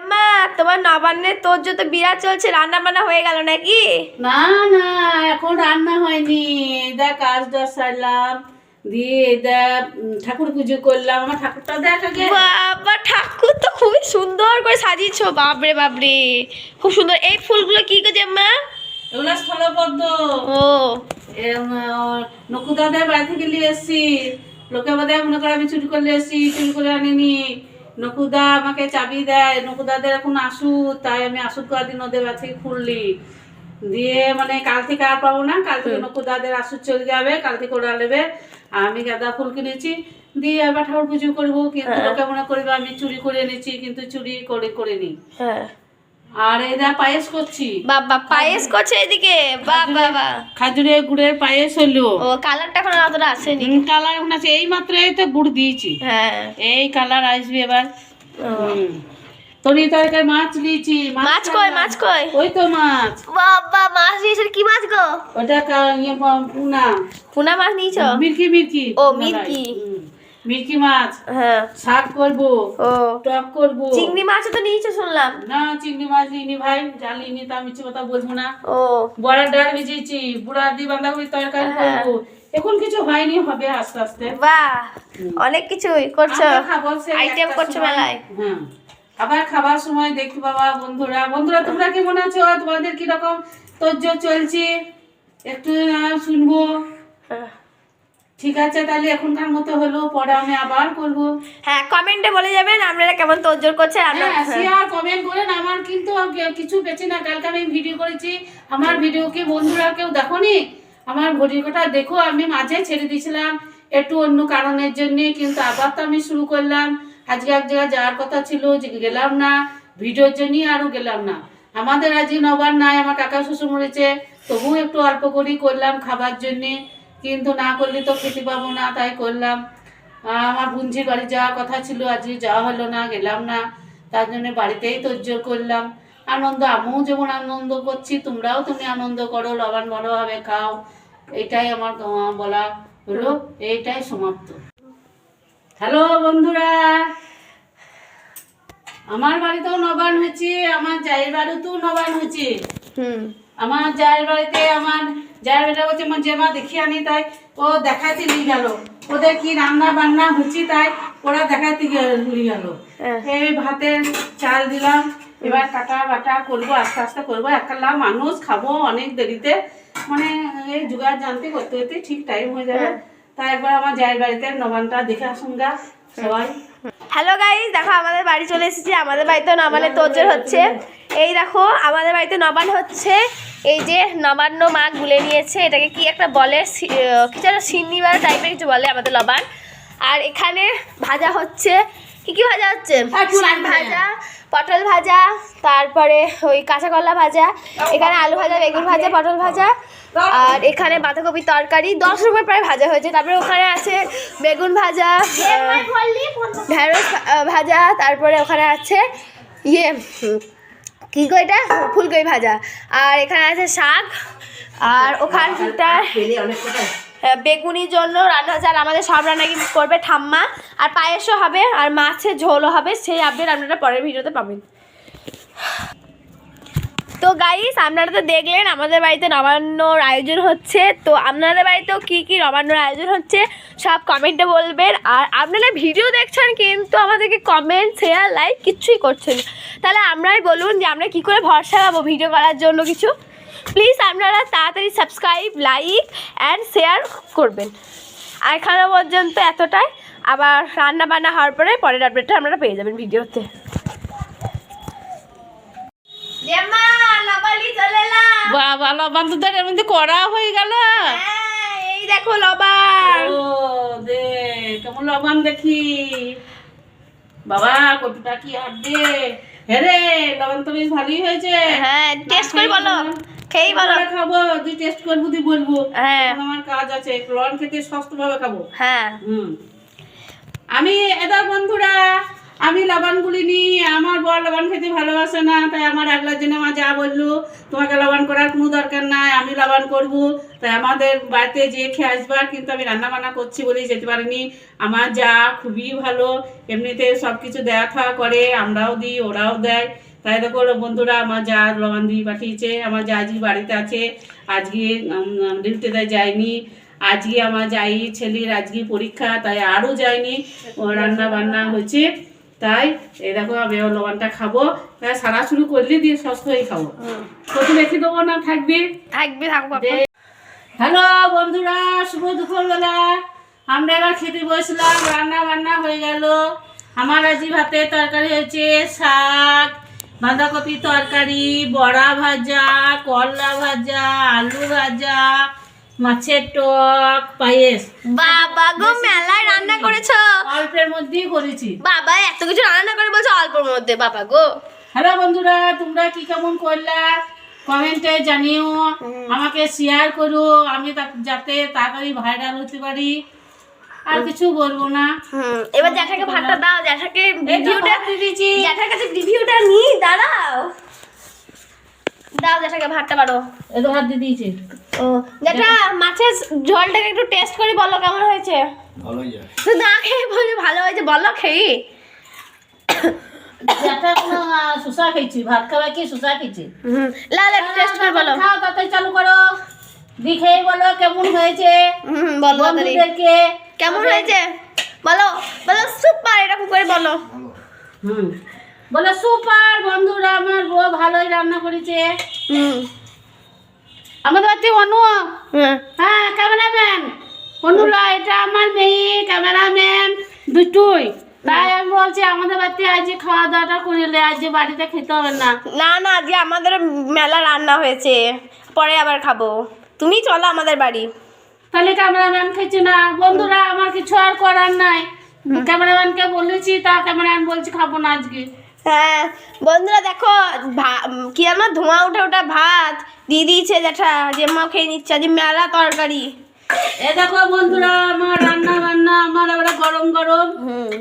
মা তোমার নবান্নের তোর যত চলছে রান্না বান্না হয়ে গেল নাকি? না না এখন রান্না হয়নি। দেখ কাজ সারলাম দিয়ে দেখ ঠাকুর পুজো করলাম। আমার ঠাকুরটা দেখ আগে। বাবা ঠাকুর তো খুবই সুন্দর করে সাজিয়েছো। বাপরে বাপরে। খুব সুন্দর। এই ফুলগুলো কি গো মা এগুলো স্থলপদ্ম। ও। নকুদাদের বাড়ি থেকে নিয়ে এসছি। লোকে বোধ মনে করে আমি চুরি করলে এসছি চুরি করে আনিনি। নকুদা আমাকে চাবি দেয় নকুদাদের এখন আসুক তাই আমি আসুক কদিন ওদের থেকে খুললি। দিয়ে মানে কাল থেকে আর পাবো না কাল থেকে নকুদাদের আসুদ চলে যাবে কাল থেকে ওরা নেবে। আর আমি গাঁদা ফুল কিনেছি দিয়ে আবার ঠাকুর পুজো করব কিন্তু কেমন মনে করবে আমি চুরি করে এনেছি কিন্তু চুরি করে করিনি। হ্যাঁ। আর পায়েস করছি। বাবা পায়েস করছে এদিকে। বাবা বাবা। খাজুরের গুড়ের পায়েস হলো। ও কালারটা এখন অতটা আসেনি। কালার এখন আছে এই মাত্র এই তো গুড় দিয়েছি। হ্যাঁ। এই কালার আসবে এবার। তরি তরকারি মাছ দিয়েছি মাছ কই মাছ কই? ওই তো মাছ। বাবা মাছ নিয়েছে কি মাছ গো? ওটা ইয়ে পুনা। পুনা মাছ নিয়েছো? মির্কি মির্কি। ও, মিরকি। মিরকি মাছ। হ্যাঁ। শাক করব ও। টক করব। চিংড়ি মাছও তো নিয়েছো শুনলাম। না চিংড়ি মাছ নিইনি ভাই তা মিছে কথা বলব না। ও। বড়ার ডাল ভিজিয়েছি বুড়া দি বাঁধাকপি তরকারি হ্যাঁ। করব। এখন কিছু হয়নি হবে আস্তে আস্তে। বাহ অনেক কিছুই করছ। আইটেম করছ মেলায়। হ্যাঁ। আবার খাবার সময় দেখি বাবা বন্ধুরা। বন্ধুরা তোমরা কেমন আছো? তোমাদের কীরকম? তোর চলছে? একটু শুনব। হ্যাঁ। ঠিক আছে তাহলে এখনকার মতো হলো পরে আমি আবার করব। হ্যাঁ কমেন্টে বলে যাবেন আপনারা কেমন তোরজোর করছেন আমরা হ্যাঁ শেয়ার কমেন্ট করেন আমার কিন্তু কিছু পেছি না কালকে আমি ভিডিও করেছি। আমার ভিডিও কি বন্ধুরা কেউ দেখোনি? আমার ভিডিওটা দেখো আমি মাঝে ছেড়ে দিয়েছিলাম একটু অন্য কারণের জন্য কিন্তু আবার তো আমি শুরু করলাম। আজকে এক জায়গায় যাওয়ার কথা ছিল যে গেলাম না ভিডিওর জন্যই আরও গেলাম না। আমাদের আজকে নবার নাই আমার কাকা শ্বশুর মরেছে তবুও একটু অল্প করেই করলাম খাবার জন্যে। কিন্তু না করলে তো খেতে পাবো না তাই করলাম। আমার বুঞ্জির বাড়ি যাওয়ার কথা ছিল আজকে যাওয়া হলো না গেলাম না। তার জন্য বাড়িতেই তোজ্জোর করলাম। আনন্দ আমিও যেমন আনন্দ করছি তোমরাও তুমি আনন্দ করো লবণ ভালোভাবে খাও। এটাই আমার বলা হলো এইটাই সমাপ্ত। হ্যালো বন্ধুরা আমার বাড়িতেও নবান হয়েছে আমার জায়ের বাড়িতেও নবান হয়েছে। হুম। আমার জায়ের বাড়িতে আমার জায়ের বেটা বলছে যে মা দেখি আনি তাই। ও দেখাইতে নিয়ে গেল। ওদের কি রান্না বান্না হচ্ছে তাই? ওরা দেখাইতে নিয়ে গেল। হ্যাঁ। এই ভাতের চাল দিলাম। এবার কাটা বাটা করব আস্তে আস্তে করব। একলা মানুষ খাব অনেক দেরিতে। মানে এই জোগাড় জানতে করতে করতে ঠিক টাইম হয়ে যাবে। তাই একবার আমার জায়ের বাড়িতে নবানটা দেখে আসুন গা সবাই। হ্যালো গাইস দেখো আমাদের বাড়ি চলে এসেছি। আমাদের বাড়িতে নবানের তোরজোর হচ্ছে। এই দেখো আমাদের বাড়িতে নবান হচ্ছে। এই যে নবান্ন মা গুলে নিয়েছে এটাকে কি একটা বলে? কিছু একটা সিন্নিবার টাইপের কিছু বলে আমাদের লবান। আর এখানে ভাজা হচ্ছে কি কি ভাজা হচ্ছে? ভাজা। পটল ভাজা তারপরে ওই কাঁচা কলা ভাজা এখানে আলু ভাজা বেগুন ভাজা পটল ভাজা আর এখানে বাঁধাকপির তরকারি দশ রকমের প্রায় ভাজা হয়েছে। তারপরে ওখানে আছে বেগুন ভাজা ঢেঁড়স ভাজা তারপরে ওখানে আছে ইয়ে কি গো এটা? ফুলকপি ভাজা। আর এখানে আছে শাক আর ওখানটা আহ, বেগুনির জন্য রান্না হচ্ছে আর আমাদের সব রান্না কিন্তু করবে ঠাম্মা। আর পায়েসও হবে আর মাছের ঝোলও হবে সেই আপডেট আপনারা পরের ভিডিওতে পাবেন। তো গাইস আপনারা তো দেখলেন, আমাদের বাড়িতে নবান্নর আয়োজন হচ্ছে। তো আপনাদের বাড়িতেও কী কী নবান্নর আয়োজন হচ্ছে, সব কমেন্টে বলবেন। আর আপনারা ভিডিও দেখছেন, কিন্তু আমাদেরকে কমেন্ট শেয়ার লাইক কিচ্ছুই করছেন। তাহলে আমরাই বলুন যে আমরা কী করে ভরসা পাবো ভিডিও করার জন্য কিছু। প্লিজ আপনারা তাড়াতাড়ি সাবস্ক্রাইব লাইক অ্যান্ড শেয়ার করবেন। আর এখানে পর্যন্ত এতটাই। আবার রান্না বান্না হওয়ার পরে পরের আপডেটটা আপনারা পেয়ে যাবেন ভিডিওতে বাবা লবণ তো এর মধ্যে করা হয়ে গেল। হ্যাঁ, এই দেখো লবান। ও দে কেমন লবণ দেখি। বাবা কতটা কি আর দে হেরে লবণ তো বেশ ভালোই হয়েছে। হ্যাঁ টেস্ট করে বলো। খেয়েই বলো। খাব তুই টেস্ট করব তুই বলব। হ্যাঁ। আমার কাজ আছে লবণ খেতে সস্ত ভাবে খাব। হ্যাঁ। হুম। আমি এটা বন্ধুরা আমি লবণ গুলিনি আমার বর লবণ খেতে ভালোবাসে না, তাই আমার একলার জন্য আমার যা বলল, তোমাকে লবণ করার কোনো দরকার নাই, আমি লবণ করব। তাই আমাদের বাড়িতে যে খেয়ে আসবার কিন্তু আমি রান্না বান্না করছি বলেই যেতে পারিনি। আমার যা খুবই ভালো, এমনিতে সব কিছু দেয়া থাওয়া করে, আমরাও দিই, ওরাও দেয়। তাই দেখো বন্ধুরা, আমার যা লবণ দিয়ে পাঠিয়েছে, আমার যা আজকে বাড়িতে আছে, আজকে ডিউটিতে যায়নি আজকে আমার যাই ছেলের আজকে পরীক্ষা, তাই আরও যায়নি রান্না বান্না হয়েছে। তাই এই দেখো আমি ওর লবণটা খাব। তাই সারা শুরু করলে দিয়ে সস্ত হয়ে খাব। কত রেখে দেবো না থাকবে? থাকবে থাকব হ্যালো বন্ধুরা শুভ দুপুরবেলা। আমরা এবার খেতে বসলাম রান্না বান্না হয়ে গেল। আমার আজ ভাতের তরকারি হয়েছে শাক বাঁধাকপি তরকারি বড়া ভাজা করলা ভাজা আলু ভাজা মাছের টক পায়েস। বাবা গো মেলায় রান্না করেছ? অল্পের মধ্যেই করেছি। বাবা এত কিছু রান্না করে বলছো অল্পের মধ্যে বাবা গো। হ্যালো বন্ধুরা তোমরা কি কেমন করলা? কমেন্টে জানিও আমাকে শেয়ার করো আমি যাতে তাড়াতাড়ি ভাইরাল হতে পারি। আর কিছু বলব না। এবার জ্যাঠাকে ভাতটা দাও জ্যাঠাকে ভিডিওটা দিয়ে দিয়েছি। জ্যাঠার কাছে রিভিউটা নি দাঁড়াও। দাও জ্যাঠাকে ভাতটা পারো এই তো ভাত দিয়ে দিয়েছি। ও জ্যাঠা মাছের ঝোলটাকে একটু টেস্ট করে বলো কেমন হয়েছে? ভালোই যায়। তো না খেয়ে ভালো হয়েছে বলো খেয়ে। সুসা খেয়েছি ভাত খাওয়া কি সুসা খেয়েছি। হুম লাল একটু টেস্ট করে বলো। খাও চালু করো। দেখে বলো কেমন হয়েছে? হুম বলো বন্ধুদেরকে। কেমন হয়েছে? বলো বলো সুপার এরকম করে বলো। হুম। বলো সুপার বন্ধুরা আমার বউ ভালোই রান্না করেছে। আমাদের বাড়িতে অনু। হ্যাঁ। ক্যামেরাম্যান। অনুরা এটা আমার মেয়ে ক্যামেরাম্যান দুটোই। তাই আমি বলছি আমাদের বাড়িতে আজ খাওয়া দাওয়াটা করিলে আজ বাড়িতে খেতে হবে না। না না আজকে আমাদের মেলা রান্না হয়েছে। পরে আবার খাব। তুমি চলো আমাদের বাড়ি। তাহলে ক্যামেরাম্যান খেয়েছে না। বন্ধুরা আমার কিছু আর করার নাই। ক্যামেরাম্যানকে বলেছি তা ক্যামেরাম্যান বলছি খাব না আজকে। হ্যাঁ বন্ধুরা দেখো কি আমার ধোঁয়া উঠে ওটা ভাত। দিয়ে দিয়েছে জ্যাঠা মা খেয়ে নিচ্ছে যে মেলা তরকারি। এ দেখো বন্ধুরা আমার রান্না বান্না আমার আবার গরম গরম। হুম।